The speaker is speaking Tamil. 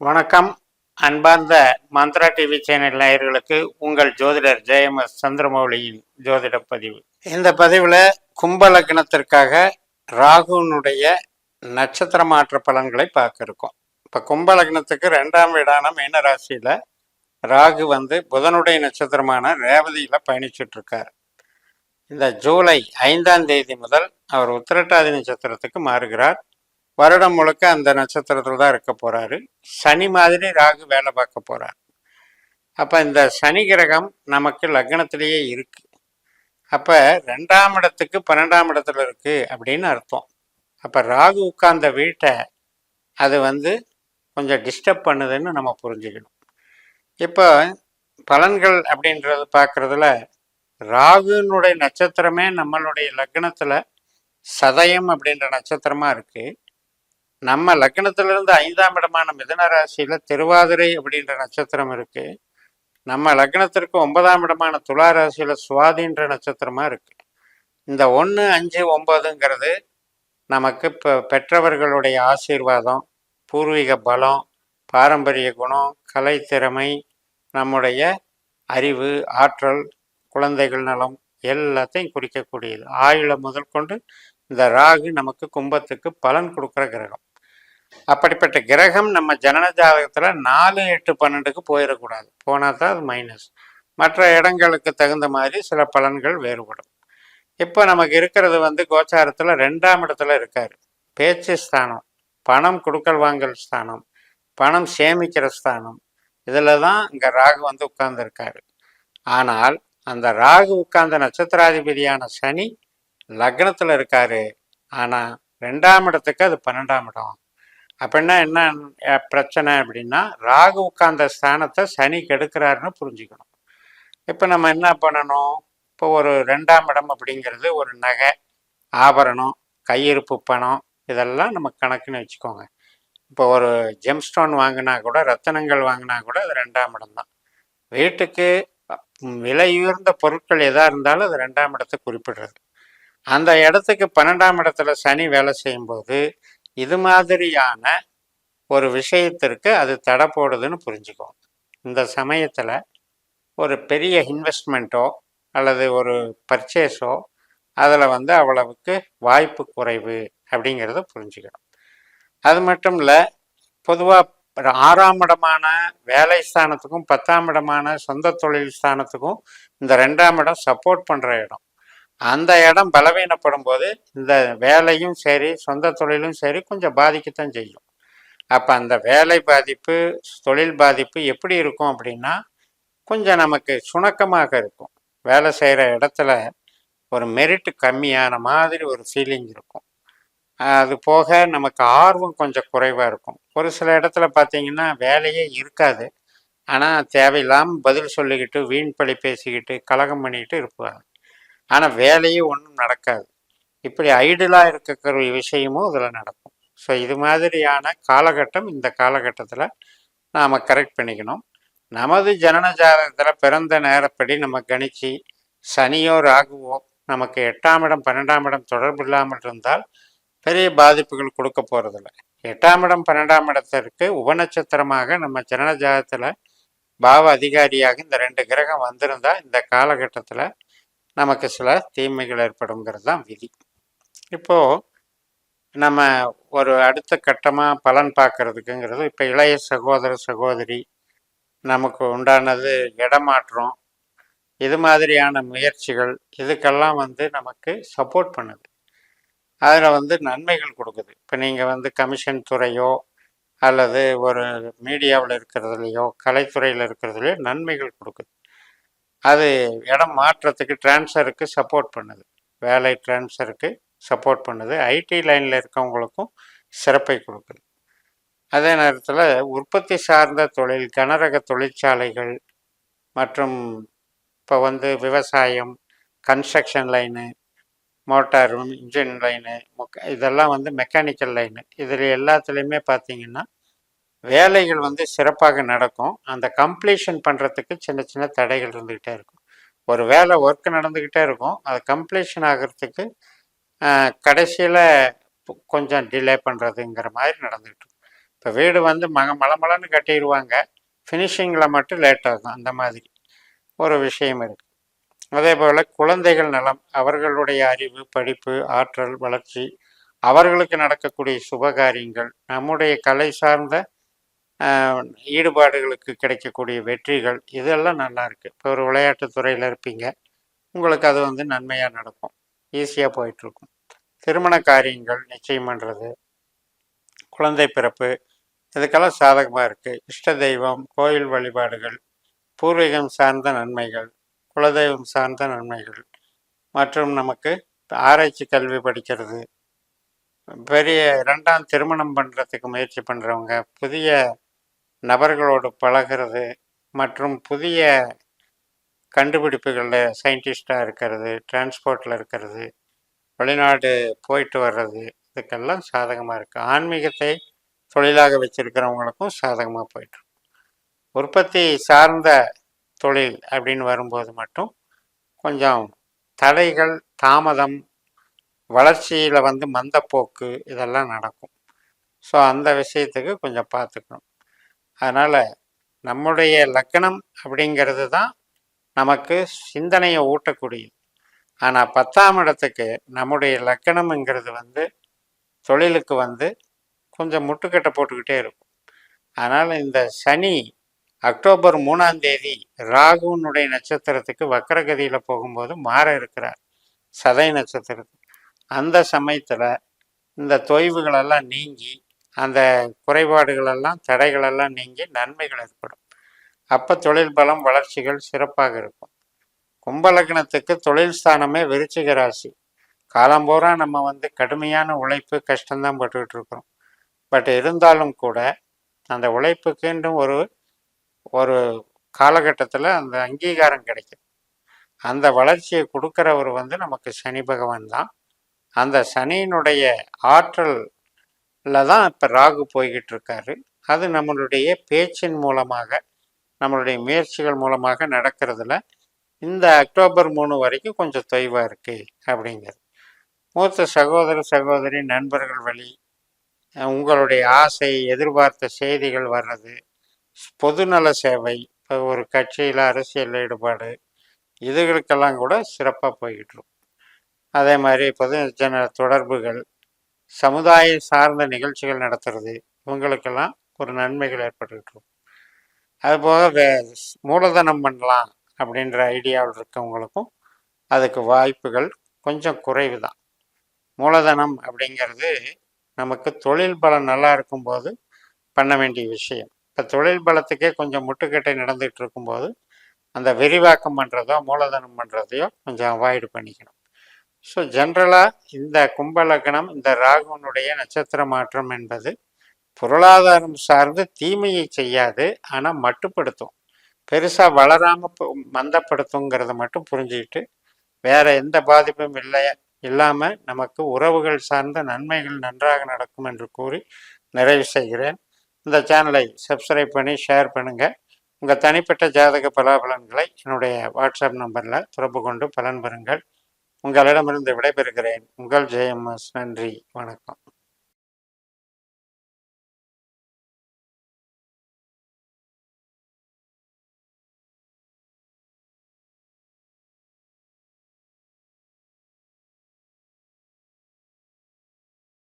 வணக்கம். அன்பார்ந்த மந்த்ரா டிவி சேனல் நேயர்களுக்கு உங்கள் ஜோதிடர் ஜெயமஸ் சந்திரமௌலியின் ஜோதிட பதிவு. இந்த பதிவில் கும்ப லக்னத்திற்காக ராகுனுடைய நட்சத்திர மாற்ற பலன்களை பார்க்க இருக்கோம் இப்போ கும்ப லக்னத்துக்கு ரெண்டாம் வீடான மீன ராசியில் ராகு வந்து புதனுடைய நட்சத்திரமான ரேவதியில் பயணிச்சுட்ருக்கார். இந்த ஜூலை ஐந்தாம் தேதி முதல் அவர் உத்திரட்டாதி நட்சத்திரத்துக்கு மாறுகிறார். வருடம் முழுக்க அந்த நட்சத்திரத்தில் தான் இருக்க போகிறாரு சனி மாதிரி ராகு வேலை பார்க்க போகிறார் அப்போ இந்த சனி கிரகம் நமக்கு லக்னத்திலேயே இருக்கு. அப்போ ரெண்டாம் இடத்துக்கு பன்னெண்டாம் இடத்துல இருக்கு அப்படின்னு அர்த்தம். அப்போ ராகு உட்கார்ந்த வீட்டை அது வந்து கொஞ்சம் டிஸ்டர்ப் பண்ணுதுன்னு நம்ம புரிஞ்சுக்கணும். இப்போ பலன்கள் அப்படின்றது பார்க்குறதுல ராகுனுடைய நட்சத்திரமே நம்மளுடைய லக்னத்தில் சதயம் அப்படின்ற நட்சத்திரமாக இருக்குது நம்ம லக்னத்திலிருந்து ஐந்தாம் இடமான மிதன ராசியில திருவாதிரை அப்படின்ற நட்சத்திரம் இருக்கு. நம்ம லக்னத்திற்கு ஒன்பதாம் இடமான துலா ராசியில சுவாதின்ற நட்சத்திரமா இருக்கு. இந்த ஒன்று அஞ்சு ஒன்பதுங்கிறது நமக்கு இப்போ பெற்றவர்களுடைய ஆசீர்வாதம் பூர்வீக பலம் பாரம்பரிய குணம் கலை திறமை நம்முடைய அறிவு ஆற்றல் குழந்தைகள் நலம் எல்லாத்தையும் குறிக்கக்கூடியது. ஆயுள முதல் கொண்டு இந்த ராகு நமக்கு கும்பத்துக்கு பலன் கொடுக்குற கிரகம். அப்படிப்பட்ட கிரகம் நம்ம ஜனன ஜாதகத்தில் நாலு எட்டு பன்னெண்டுக்கு போயிடக்கூடாது. போனால் தான் அது மைனஸ் மற்ற இடங்களுக்கு தகுந்த மாதிரி சில பலன்கள் வேறுபடும். இப்போ நமக்கு இருக்கிறது வந்து கோச்சாரத்தில் ரெண்டாம் இடத்துல இருக்காரு. பேச்சு ஸ்தானம் பணம் கொடுக்கல் வாங்கல் ஸ்தானம் பணம் சேமிக்கிற ஸ்தானம். இதில் தான் இங்கே ராகு வந்து உட்கார்ந்துருக்காரு. ஆனால் அந்த ராகு உட்கார்ந்த நட்சத்திராதிபதியான சனி லக்னத்தில் இருக்காரு. ஆனால் ரெண்டாம் இடத்துக்கு அது பன்னெண்டாம் இடம். அப்படின்னா என்ன பிரச்சனை அப்படின்னா ராகு உட்கார்ந்த ஸ்தானத்தை சனி கெடுக்கிறாருன்னு புரிஞ்சுக்கணும். இப்போ நம்ம என்ன பண்ணணும்? இப்போ ஒரு ரெண்டாம் இடம் அப்படிங்கிறது ஒரு நகை ஆபரணம் கையிருப்பு பணம் இதெல்லாம் நம்ம கணக்குன்னு வச்சுக்கோங்க. இப்போ ஒரு ஜெம்ஸ்டோன் வாங்கினா கூட ரத்தனங்கள் வாங்கினா கூட அது ரெண்டாம் இடம் தான். வீட்டுக்கு விலை விலையுயர்ந்த பொருட்கள் எதாக இருந்தாலும் அது ரெண்டாம் இடத்தை குறிப்பிடுறது. அந்த இடத்துக்கு பன்னெண்டாம் இடத்துல சனி வேலை செய்யும்போது இது மாதிரியான ஒரு விஷயத்திற்கு அது தடை போடுதுன்னு புரிஞ்சுக்கோங்க இந்த சமயத்தில் ஒரு பெரிய இன்வெஸ்ட்மெண்ட்டோ அல்லது ஒரு பர்ச்சேஸோ அதில் வந்து அவ்வளவுக்கு வாய்ப்பு குறைவு அப்படிங்கிறத புரிஞ்சுக்கணும். அது மட்டும் இல்லை பொதுவாக ஆறாம் இடமான வேலை ஸ்தானத்துக்கும் பத்தாம் இடமான சொந்த தொழில் ஸ்தானத்துக்கும் இந்த ரெண்டாம் இடம் சப்போர்ட் பண்ணுற இடம். அந்த இடம் பலவீனப்படும் போது இந்த வேலையும் சரி சொந்த தொழிலும் சரி கொஞ்சம் பாதிக்கத்தான் செய்யும். அப்போ அந்த வேலை பாதிப்பு தொழில் பாதிப்பு எப்படி இருக்கும் அப்படின்னா கொஞ்சம் நமக்கு சுணக்கமாக இருக்கும். வேலை செய்கிற இடத்துல ஒரு மெரிட்டு கம்மியான மாதிரி ஒரு ஃபீலிங் இருக்கும். அது போக நமக்கு ஆர்வம் கொஞ்சம் குறைவாக இருக்கும். ஒரு சில இடத்துல பார்த்தீங்கன்னா வேலையே இருக்காது. ஆனால் தேவையில்லாமல் பதில் சொல்லிக்கிட்டு வீண் பழி பேசிக்கிட்டு கலகம் பண்ணிக்கிட்டு இருப்பாங்க. ஆனால் வேலையே ஒன்றும் நடக்காது. இப்படி ஐடியலாக இருக்கிற விஷயமும் இதில் நடக்கும். ஸோ இது மாதிரியான காலகட்டம் இந்த காலகட்டத்தில் நாம் கரெக்ட் பண்ணிக்கணும். நமது ஜனன ஜாதகத்தில் பிறந்த நேரப்படி நம்ம கணிச்சு சனியோ ராகுவோ நமக்கு எட்டாம் இடம் பன்னெண்டாம் இடம் தொடர்பு இல்லாமல் இருந்தால் பெரிய பாதிப்புகள் கொடுக்க போகிறதில்ல எட்டாம் இடம் பன்னெண்டாம் இடத்திற்கு உபநட்சத்திரமாக நம்ம ஜனன ஜாதகத்தில் பாவ அதிகாரியாக இந்த ரெண்டு கிரகம் வந்திருந்தால் இந்த காலகட்டத்தில் நமக்கு சில தீமைகள் ஏற்படுங்கிறது தான் விதி. இப்போது நம்ம ஒரு அடுத்த கட்டமாக பலன் பார்க்கறதுக்குங்கிறது இப்போ இளைய சகோதர சகோதரி நமக்கு உண்டானது இடமாற்றம் இது மாதிரியான முயற்சிகள் இதுக்கெல்லாம் வந்து நமக்கு சப்போர்ட் பண்ணுது. அதில் வந்து நன்மைகள் கொடுக்குது. இப்போ நீங்கள் வந்து கமிஷன் துறையோ அல்லது ஒரு மீடியாவில் இருக்கிறதுலையோ கலைத்துறையில் இருக்கிறதுலையோ நன்மைகள் கொடுக்குது. அது இடம் மாற்றத்துக்கு ட்ரான்ஸ்ஃபருக்கு சப்போர்ட் பண்ணுது. வேலை ட்ரான்ஸ்ஃபருக்கு சப்போர்ட் பண்ணுது. ஐடி லைனில் இருக்கவங்களுக்கும் சிறப்பை கொடுக்குது. அதே நேரத்தில் உற்பத்தி சார்ந்த தொழில் கனரக தொழிற்சாலைகள் மற்றும் இப்போ வந்து விவசாயம் construction line motor engine line இதெல்லாம் வந்து மெக்கானிக்கல் லைனு இதில் எல்லாத்துலேயுமே பார்த்தீங்கன்னா வேலைகள் வந்து சிறப்பாக நடக்கும். அந்த கம்ப்ளீஷன் பண்ணுறதுக்கு சின்ன சின்ன தடைகள் இருந்துக்கிட்டே இருக்கும். ஒரு வேலை ஒர்க் நடந்துக்கிட்டே இருக்கும். அது கம்ப்ளீஷன் ஆகிறதுக்கு கடைசியில் கொஞ்சம் டிலே பண்ணுறதுங்கிற மாதிரி நடந்துக்கிட்டு இருக்கும். இப்போ வீடு வந்து மக மலமலன்னு கட்டிடுவாங்க ஃபினிஷிங்கில் மட்டும் லேட் ஆகும். அந்த மாதிரி ஒரு விஷயம் இருக்குது அதே போல் குழந்தைகள் நலம் அவர்களுடைய அறிவு படிப்பு ஆற்றல் வளர்ச்சி அவர்களுக்கு நடக்கக்கூடிய சுபகாரியங்கள் நம்முடைய கலை சார்ந்த ஈடுபாடுகளுக்கு கிடைக்கக்கூடிய வெற்றிகள் இதெல்லாம் நல்லா இருக்குது இப்போ ஒரு விளையாட்டுத்துறையில் இருப்பீங்க. உங்களுக்கு அது வந்து நன்மையாக நடக்கும். ஈஸியாக போயிட்டுருக்கும். திருமண காரியங்கள் நிச்சயம் பண்ணுறது குழந்தை பிறப்பு இதுக்கெல்லாம் சாதகமாக இருக்குது இஷ்ட தெய்வம் கோயில் வழிபாடுகள் பூர்வீகம் சார்ந்த நன்மைகள் குலதெய்வம் சார்ந்த நன்மைகள் மற்றும் நமக்கு ஆராய்ச்சி கல்வி படிக்கிறது. பெரிய ரெண்டாம் திருமணம் பண்ணுறதுக்கு முயற்சி பண்ணுறவங்க புதிய நபர்களோடு பழகிறது மற்றும் புதிய கண்டுபிடிப்புகளில் சயின்டிஸ்டாக இருக்கிறது டிரான்ஸ்போர்ட்டில் இருக்கிறது வெளிநாடு போயிட்டு வர்றது இதுக்கெல்லாம் சாதகமாக இருக்குது ஆன்மீகத்தை தொழிலாக வச்சுருக்கிறவங்களுக்கும் சாதகமாக போயிட்டு உற்பத்தி சார்ந்த தொழில் அப்படின்னு வரும்போது மட்டும் கொஞ்சம் தடைகள் தாமதம் வளர்ச்சியில் வந்து மந்தப்போக்கு இதெல்லாம் நடக்கும். ஸோ அந்த விஷயத்துக்கு கொஞ்சம் பார்த்துக்கணும். அதனால் நம்முடைய லக்கணம் அப்படிங்கிறது தான் நமக்கு சிந்தனையை ஊட்டக்கூடியது. ஆனால் பத்தாம் இடத்துக்கு நம்முடைய லக்கணம்ங்கிறது வந்து தொழிலுக்கு வந்து கொஞ்சம் முட்டுக்கட்டை போட்டுக்கிட்டே இருக்கும். அதனால் இந்த சனி அக்டோபர் மூணாம் தேதி ராகுனுடைய நட்சத்திரத்துக்கு வக்கரகதியில் போகும்போது மாற இருக்கிறார். சதை நட்சத்திரத்துக்கு. அந்த சமயத்தில் இந்த தொய்வுகளெல்லாம் நீங்கி அந்த குறைபாடுகளெல்லாம் தடைகளெல்லாம் நீங்கி நன்மைகள் ஏற்படும். அப்போ தொழில் பலம் வளர்ச்சிகள் சிறப்பாக இருக்கும். கும்பலக்னத்துக்கு தொழில் ஸ்தானமே விருச்சிக ராசி. காலம்போரா நம்ம வந்து கடுமையான உழைப்பு கஷ்டம்தான் பட்டுக்கிட்டு இருக்கிறோம். பட் இருந்தாலும் கூட அந்த உழைப்புக்குன்னு ஒரு ஒரு காலகட்டத்தில் அந்த அங்கீகாரம் கிடைக்கும். அந்த வளர்ச்சியை கொடுக்குறவர் வந்து நமக்கு சனி பகவான் தான். அந்த சனியினுடைய ஆற்றல் தான் இப்போ ராகு போய்கிட்டு இருக்காரு அது நம்மளுடைய பேச்சின் மூலமாக நம்மளுடைய முயற்சிகள் மூலமாக நடக்கிறதுல இந்த அக்டோபர் மூணு வரைக்கும் கொஞ்சம் தொய்வாக இருக்குது அப்படிங்கிறது. மூத்த சகோதர சகோதரி நண்பர்கள் வழி உங்களுடைய ஆசை எதிர்பார்த்த செய்திகள் வர்றது பொதுநல சேவை இப்போ ஒரு கட்சியில் அரசியல் ஈடுபாடு இதுகளுக்கெல்லாம் கூட சிறப்பாக போய்கிட்டு இருக்கும் அதே மாதிரி பொது ஜன தொடர்புகள் சமுதாய சார்ந்த நிகழ்ச்சிகள் நடத்துறது இவங்களுக்கெல்லாம் ஒரு நன்மைகள் ஏற்பட்டுருக்கும். அதுபோக வே மூலதனம் பண்ணலாம் அப்படின்ற ஐடியாவில் இருக்கவங்களுக்கும் அதுக்கு வாய்ப்புகள் கொஞ்சம் குறைவு தான் மூலதனம் அப்படிங்கிறது நமக்கு தொழில் பலம் நல்லா இருக்கும்போது பண்ண வேண்டிய விஷயம். இப்போ தொழில் பலத்துக்கே கொஞ்சம் முட்டுக்கட்டை நடந்துகிட்டு இருக்கும்போது அந்த விரிவாக்கம் பண்ணுறதோ மூலதனம் பண்ணுறதையோ கொஞ்சம் அவாய்டு பண்ணிக்கணும். ஸோ ஜென்ரலாக இந்த கும்பலக்கணம் இந்த ராகுனுடைய நட்சத்திர மாற்றம் என்பது பொருளாதாரம் சார்ந்து தீமையை செய்யாது ஆனால் மட்டுப்படுத்தும். பெருசாக வளராமல் மந்தப்படுத்துங்கிறத மட்டும் புரிஞ்சுக்கிட்டு வேற எந்த பாதிப்பும் இல்லை இல்லாமல் நமக்கு உறவுகள் சார்ந்த நன்மைகள் நன்றாக நடக்கும் என்று கூறி நிறைவு செய்கிறேன். இந்த சேனலை சப்ஸ்கிரைப் பண்ணி ஷேர் பண்ணுங்கள் உங்கள் தனிப்பட்ட ஜாதக பலாபலன்களை என்னுடைய வாட்ஸ்அப் நம்பரில் தொடர்பு கொண்டு பலன் பெறுங்கள். உங்களிடமிருந்து விடைபெறுகிறேன். உங்கள் ஜெயம்எஸ். நன்றி. வணக்கம்.